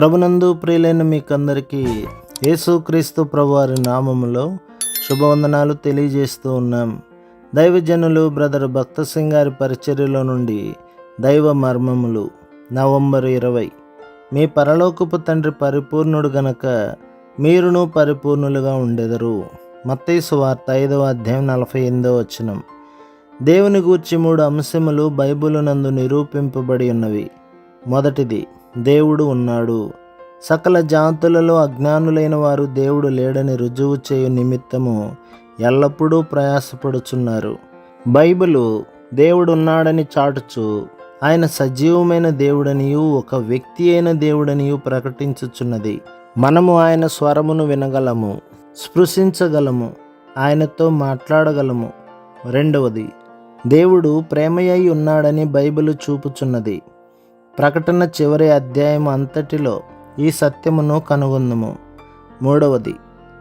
ప్రభునందు ప్రియులైన మీకందరికీ యేసుక్రీస్తు ప్రభువారి నామములో శుభవందనాలు తెలియజేస్తూ ఉన్నాం. దైవజనులు బ్రదర్ భక్త సింగ్ గారి పరిచర్యలో నుండి దైవ మర్మములు నవంబర్ ఇరవై. మీ పరలోకపు తండ్రి పరిపూర్ణుడు గనక మీరును పరిపూర్ణులుగా ఉండెదరు. మత్తైసు వార్త ఐదవ అధ్యాయం నలభై ఎనిమిదవ వచనం. దేవుని గూర్చి మూడు అంశములు బైబిల్ నందు నిరూపింపబడి ఉన్నవి. మొదటిది దేవుడు ఉన్నాడు. సకల జాతులలో అజ్ఞానులైన వారు దేవుడు లేడని రుజువు చేయు నిమిత్తము ఎల్లప్పుడూ ప్రయాసపడుచున్నారు. బైబిలు దేవుడు ఉన్నాడని చాటుచు ఆయన సజీవమైన దేవుడనియు ఒక వ్యక్తి అయిన దేవుడనియు ప్రకటించుచున్నది. మనము ఆయన స్వరమును వినగలము స్పృశించగలము ఆయనతో మాట్లాడగలము. రెండవది దేవుడు ప్రేమయ్యి ఉన్నాడని బైబిల్ చూపుచున్నది. ప్రకటన చివరి అధ్యాయం అంతటిలో ఈ సత్యమును కనుగొందుము. మూడవది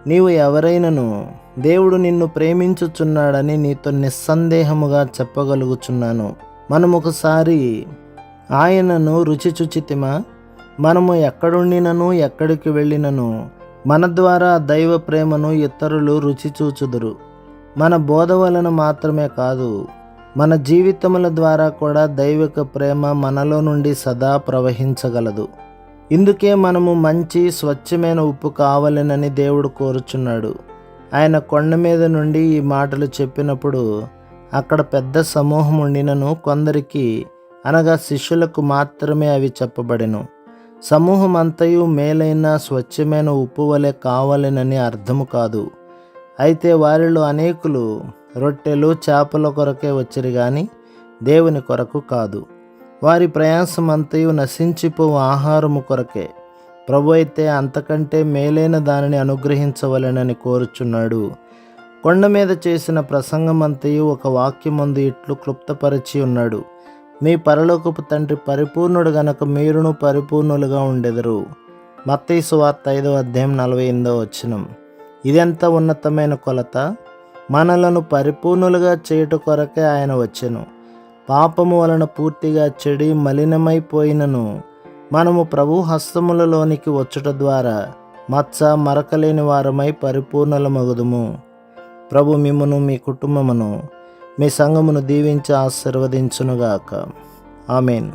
నీవు ఎవరైనను దేవుడు నిన్ను ప్రేమించుచున్నాడని నీతో నిస్సందేహముగా చెప్పగలుగుచున్నాను. మనం ఒకసారి ఆయనను రుచి చుచితిమా? మనము ఎక్కడుండినను ఎక్కడికి వెళ్ళినను? మన ద్వారా దైవ ప్రేమను ఇతరులు రుచి చూచుదురు. మన బోధ వలన మాత్రమే కాదు మన జీవితముల ద్వారా కూడా దైవిక ప్రేమ మనలో నుండి సదా ప్రవహించగలదు. ఇందుకే మనము మంచి స్వచ్ఛమైన ఉప్పు కావాలనని దేవుడు కోరుచున్నాడు. ఆయన కొండ మీద నుండి ఈ మాటలు చెప్పినప్పుడు అక్కడ పెద్ద సమూహం ఉండినను కొందరికి అనగా శిష్యులకు మాత్రమే అవి చెప్పబడెను. సమూహం అంతయు మేలైన స్వచ్ఛమైన ఉప్పు వలె కావాలనని అర్థము కాదు. అయితే వారిలో అనేకులు రొట్టెలు చేపల కొరకే వచ్చిరు కానీ దేవుని కొరకు కాదు. వారి ప్రయాసమంతయు నశించిపో ఆహారము కొరకే. ప్రభు అయితే అంతకంటే మేలైన దానిని అనుగ్రహించవలెనని కోరుచున్నాడు. కొండ మీద చేసిన ప్రసంగమంతయు ఒక వాక్యమందు ఇట్లు క్లుప్తపరిచి ఉన్నాడు. మీ పరలోకపు తండ్రి పరిపూర్ణుడు గనక మీరును పరిపూర్ణులుగా ఉండెదరు. మత్తయి వార్త ఐదవ అధ్యాయం నలభై ఎనిమిదవ వచ్చినం ఇదెంత ఉన్నతమైన కొలత? మనలను పరిపూర్ణులుగా చేయుట కొరకే ఆయన వచ్చెను. పాపము వలన పూర్తిగా చెడి మలినమైపోయినను. మనము ప్రభు హస్తములలోనికి వచ్చుట ద్వారా మచ్చ మరకలేని వారమై పరిపూర్ణలమగుదుము. ప్రభు మిమ్మను మీ కుటుంబమును మీ సంఘమును దీవించి ఆశీర్వదించునుగాక. ఆమెన్.